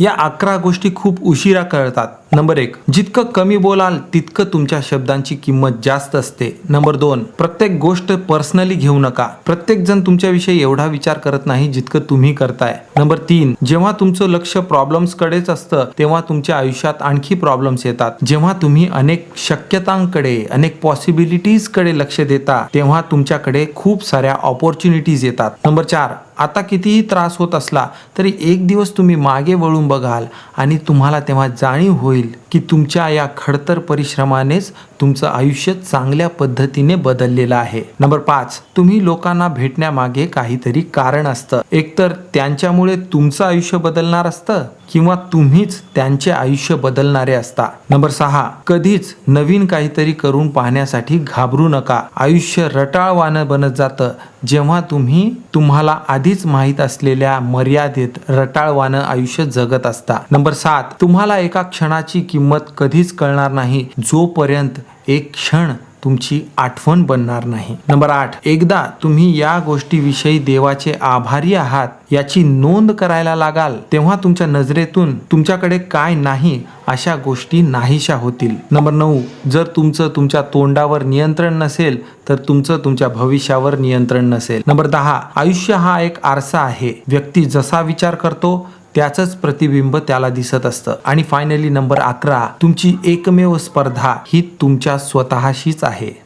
या अकरा गोष्टी खूप उशिरा कळतात. नंबर एक जितकं कमी बोलाल तितकं तुमच्या शब्दांची किंमत जास्त असते. नंबर दोन प्रत्येक गोष्ट पर्सनली घेऊ नका. प्रत्येक जण तुमच्याविषयी एवढा विचार करत नाही जितकं तुम्ही करताय. नंबर तीन जेव्हा तुमचं लक्ष प्रॉब्लेम्स कडेच असतं तेव्हा तुमच्या आयुष्यात आणखी प्रॉब्लेम्स येतात. जेव्हा तुम्ही अनेक शक्यतांकडे अनेक पॉसिबिलिटीजकडे लक्ष देता तेव्हा तुमच्याकडे खूप साऱ्या ऑपॉर्च्युनिटीज येतात. नंबर चार आता कितीही त्रास होत असला तरी एक दिवस तुम्ही मागे वळून बघाल आणि तुम्हाला तेव्हा जाणीव होईल की तुमच्या या खडतर परिश्रमानेच तुमचं आयुष्य चांगल्या पद्धतीने बदललेलं आहे. नंबर पाच तुम्ही लोकांना भेटण्यामागे काहीतरी कारण असतं. एकतर त्यांच्यामुळे तुमचं आयुष्य बदलणार असतं किंवा तुम्हीच त्यांचे आयुष्य बदलणारे असता. नंबर सहा कधीच नवीन काहीतरी करून पाहण्यासाठी घाबरू नका. आयुष्य रटाळवानं बनत जातं. जेव्हा तुम्ही तुम्हाला आधीच माहीत असलेल्या मर्यादेत रटाळवानं आयुष्य जगत असता. नंबर सात तुम्हाला एका क्षणाची किंमत कधीच कळणार नाही. जोपर्यंत एक क्षण तुमची आठवण बनणार नाही. नंबर आठ एकदा तुम्ही या गोष्टीविषयी देवाचे आभारी आहात याची नोंद करायला लागाल तेव्हा तुमच्या नजरेतून तुमच्याकडे काय नाही अशा गोष्टी नाहीशा होतील. नंबर नऊ जर तुमचं तुमच्या तोंडावर नियंत्रण नसेल तर तुमचं तुमच्या भविष्यावर नियंत्रण नसेल. नंबर दहा आयुष्य हा एक आरसा आहे. व्यक्ती जसा विचार करतो त्याचंच प्रतिबिंब त्याला दिसत असतं. आणि फायनली नंबर अकरा तुमची एकमेव स्पर्धा ही तुमच्या स्वतःशीच आहे.